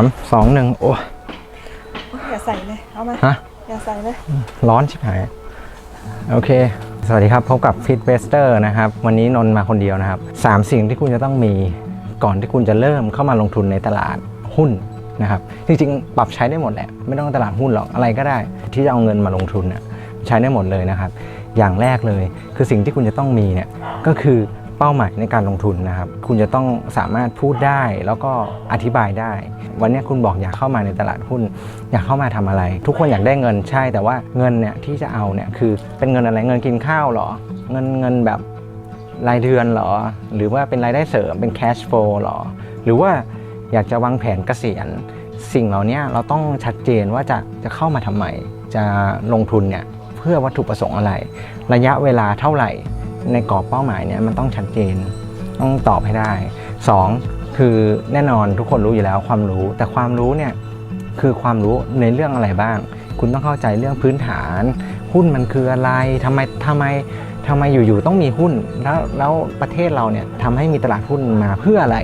ามสองหนึ่งโอ้อย่าใส่เลย เอามาฮะอย่าใส่เลย ร้อนชิบหาย โอเค สวัสดีครับ พบกับ f i t w e s t e r นะครับ วันนี้นนท์มาคนเดียวนะครับสามสิ่งที่คุณจะต้องมีก่อนที่คุณจะเริ่มเข้ามาลงทุนในตลาดหุ้นนะครับ จริงๆ ปรับใช้ได้หมดแหละ ไม่ต้องตลาดหุ้นหรอก อะไรก็ได้ ที่จะเอาเงินมาลงทุนน่ะใช้ได้หมดเลยนะครับ อย่างแรกเลย คือสิ่งที่คุณจะต้องมีเนี่ย ก็คือ เป้าหมายในการลงทุนนะครับ คุณจะต้องสามารถพูดได้แล้วก็อธิบายได้ วันนี้คุณบอกอยากเข้ามาในตลาดหุ้น อยากเข้ามาทำอะไร ทุกคนอยากได้เงินใช่ แต่ว่าเงินเนี่ยที่จะเอาเนี่ยคือเป็นเงินอะไรเงินกินข้าวหรอ เงินเงินแบบรายเดือนหรอ หรือว่าเป็นรายได้เสริมเป็น cash flow หรอ หรือว่าอยากจะวางแผนเกษียณ สิ่งเหล่านี้เราต้องชัดเจนว่าจะจะเข้ามาทำไม จะลงทุนเนี่ยเพื่อวัตถุประสงค์อะไร ระยะเวลาเท่าไหร่ ในกรอบเป้าหมายเนี่ยมันต้องชัดเจน ต้องตอบให้ได้ 2. คือแน่นอนทุกคนรู้อยู่แล้วความรู้ แต่ความรู้เนี่ยคือความรู้ในเรื่องอะไรบ้าง คุณต้องเข้าใจเรื่องพื้นฐาน หุ้นมันคืออะไรทำไมทำไมทำไมอยู่ๆต้องมีหุ้น แล้วแล้วประเทศเราเนี่ยทำให้มีตลาดหุ้นมาเพื่ออะไร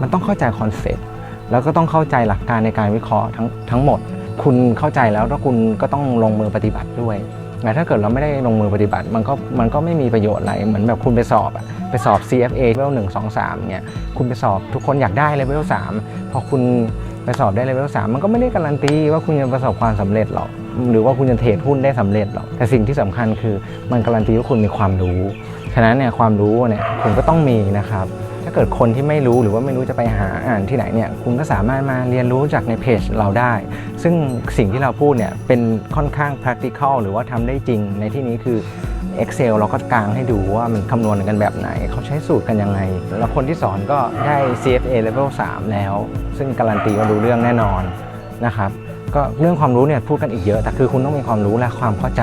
มันต้องเข้าใจคอนเซ็ปต์แล้วก็ต้องเข้าใจหลักการในการวิเคราะห์ทั้งทั้งหมด คุณเข้าใจแล้วแล้วคุณก็ต้องลงมือปฏิบัติด้วย แต่ถ้าเกิดเราไม่ได้ลงมือปฏิบัติ มันก็มันก็ไม่มีประโยชน์อะไรเหมือนแบบคุณไปสอบอะไปสอบ CFA level 1 2 3เนี่ยคุณไปสอบทุกคนอยากได้ level 3พอคุณไปสอบได้ level 3มันก็ไม่ได้การันตีว่าคุณจะประสบความสำเร็จหรอกหรือว่าคุณจะเทรดหุ้นได้สำเร็จหรอกแต่สิ่งที่สำคัญคือมันการันตีว่าคุณมีความรู้ ฉะนั้นเนี่ยความรู้เนี่ยคุณก็ต้องมีนะครับ เกิดคนที่ไม่รู้หรือว่าไม่รู้จะไปหาอ่านที่ไหนเนี่ยคุณก็สามารถมาเรียนรู้จากในเพจเราได้ ซึ่งสิ่งที่เราพูดเนี่ยเป็นค่อนข้าง practical หรือว่าทำได้จริงในที่นี้คือ Excel เราก็กางให้ดูว่ามันคำนวณกันแบบไหน เขาใช้สูตรกันยังไง แล้วคนที่สอนก็ได้ CFA level 3 แล้ว ซึ่งการันตีว่ารู้เรื่องแน่นอนนะครับก็เรื่องความรู้เนี่ยพูดกันอีกเยอะ แต่คือคุณต้องมีความรู้และความเข้าใจ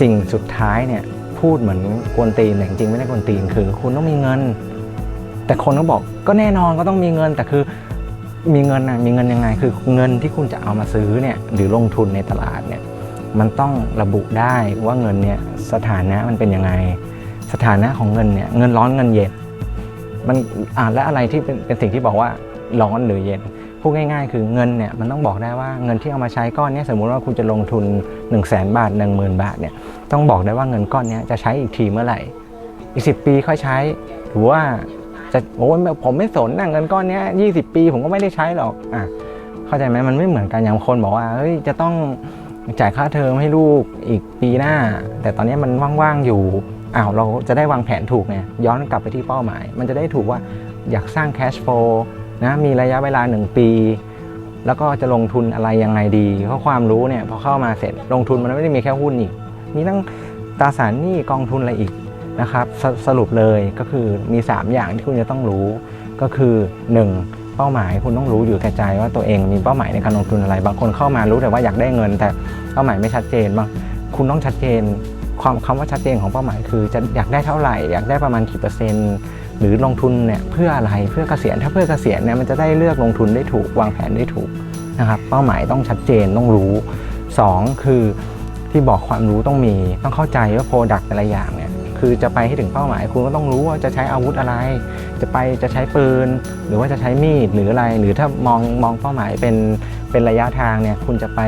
สิ่งสุดท้ายเนี่ยพูดเหมือนกวนตีนแต่จริงไม่ได้กวนตีนคือ คุณต้องมีเงิน แต่คนก็บอกก็แน่นอนก็ต้องมีเงินแต่คือมีเงินนะมีเงินยังไง คือเงินที่คุณจะเอามาซื้อเนี่ยหรือลงทุนในตลาดเนี่ยมันต้องระบุได้ว่าเงินเนี่ยสถานะมันเป็นยังไง สถานะของเงินเนี่ยเงินร้อนเงินเย็นมันอ่าและอะไรที่เป็นเป็นสิ่งที่บอกว่าร้อนหรือเย็นพูดง่ายๆ คือเงินเนี่ยมันต้องบอกได้ว่าเงินที่เอามาใช้ก้อนเนี้สมมุติว่าคุณจะลงทุน 1 0 0 0 0แบาท 1 0,000 บาทเนี่ยต้องบอกได้ว่าเงินก้อนนี้จะใช้อีกทีเมื่อไหร่อีก10 ปีค่อยใช้หรือว่า จะโอ้ยผมไม่สนนะเงินก้อนนี้ย20ปี ผมก็ไม่ได้ใช้หรอกอะเข้าใจไหมมันไม่เหมือนกันอย่างคนบอกว่าเฮ้ยจะต้องจ่ายค่าเทอมให้ลูกอีกปีหน้า แต่ตอนนี้มันว่างๆอยู่อ้าวเราจะได้วางแผนถูกไงย้อนกลับไปที่เป้าหมาย มันจะได้ถูกว่าอยากสร้าง cash flow นะมีระยะเวลา 1 ปี แล้วก็จะลงทุนอะไรยังไงดี เพราะความรู้เนี่ยพอเข้ามาเสร็จลงทุนมันไม่ได้มีแค่หุ้นอีก มีทั้งตราสารหนี้กองทุนอะไรอีก นะครับสสรุปเลยก็คือมี 3 อย่างที่คุณจะต้องรู้ ก็คือ 1. เป้าหมายคุณต้องรู้อยู่แก่ใจว่าตัวเองมีเป้าหมายในการลงทุนอะไร บางคนเข้ามารู้แต่ว่าอยากได้เงิน แต่เป้าหมายไม่ชัดเจนบางคุณต้องชัดเจนความคำว่าชัดเจนของเป้าหมายคือจะอยากได้เท่าไหร่ อยากได้ประมาณกี่เปอร์เซ็นต์หรือลงทุนเนี่ยเพื่ออะไรเพื่อเกษียณถ้าเพื่อเกษียณเนี่ยมันจะได้เลือกลงทุนได้ถูกวางแผนได้ถูกนะครับเป้าหมายต้องชัดเจนต้องรู้ 2 คือที่บอกความรู้ต้องมีต้องเข้าใจว่าโปรดักต์แต่ละอย่างเนี่ย คือจะไปให้ถึงเป้าหมาย คุณก็ต้องรู้ว่าจะใช้อาวุธอะไร จะไปจะใช้ปืน หรือว่าจะใช้มีดหรืออะไร หรือถ้ามองมองเป้าหมายเป็นเป็นระยะทางเนี่ยคุณจะไป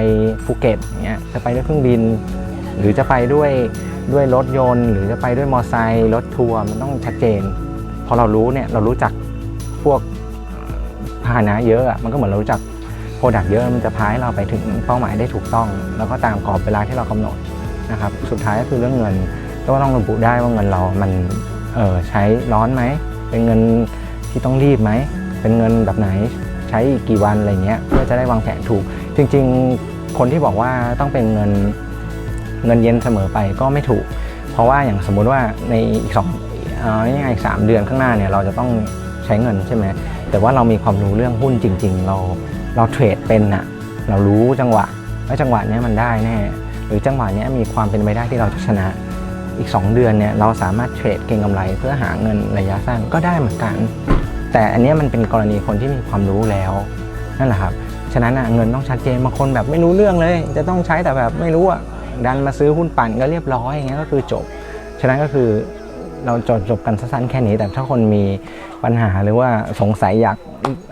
ภูเก็ตเงี้ยจะไปด้วยเครื่องบิน หรือจะไปด้วยด้วยรถยนต์ หรือจะไปด้วยมอเตอร์ไซค์รถทัวร์มันต้องชัดเจน พอเรารู้เนี่ยเรารู้จักพวกพาหนะเยอะอะมันก็เหมือนเรารู้จักโปรดักต์เยอะมันจะพาให้เราไปถึงเป้าหมายได้ถูกต้อง แล้วก็ตามกรอบเวลาที่เรากำหนดนะครับสุดท้ายก็คือเรื่องเงิน ก็ต้องระบุได้ว่าเงินเรามันเออใช้ร้อนไหม เป็นเงินที่ต้องรีบไหม เป็นเงินแบบไหนใช้อีกกี่วันอะไรเงี้ยเพื่อจะได้วางแผนถูก จริง ๆ คนที่บอกว่าต้องเป็นเงินเงินเย็นเสมอไปก็ไม่ถูก เพราะว่าอย่างสมมุติว่าในอีกสองเอ่อยังไงสามเดือนข้างหน้าเนี่ยเราจะต้องใช้เงินใช่ไหมแต่ว่าเรามีความรู้เรื่องหุ้นจริง ๆ เราเราเทรดเป็นอะเรารู้จังหวะว่าจังหวะเนี้ยมันได้แน่หรือจังหวะเนี้ยมีความเป็นไปได้ที่เราจะชนะ อีก 2 เดือนเนี่ยเราสามารถเทรดเก็งกำไรเพื่อหาเงินระยะสั้นก็ได้เหมือนกัน แต่อันนี้มันเป็นกรณีคนที่มีความรู้แล้วนั่นแหละครับฉะนั้นเงินต้องชัดเจนบางคนแบบไม่รู้เรื่องเลย จะต้องใช้แต่แบบไม่รู้อะดันมาซื้อหุ้นปั่นก็เรียบร้อยอย่างเงี้ยก็คือจบ ฉะนั้นก็คือเราจบจบกันสั้นๆแค่นี้ แต่ถ้าคนมีปัญหาหรือว่าสงสัยอยาก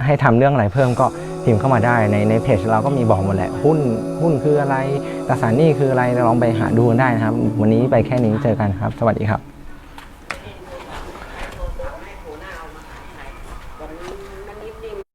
ให้ทำเรื่องอะไรเพิ่มก็ พิมพ์เข้ามาได้ในในเพจเราก็มีบอกหมดแหละหุ้นหุ้นคืออะไรตราสารหนี้คืออะไรลองไปหาดูได้นะครับ วันนี้ไปแค่นี้เจอกันครับ สวัสดีครับ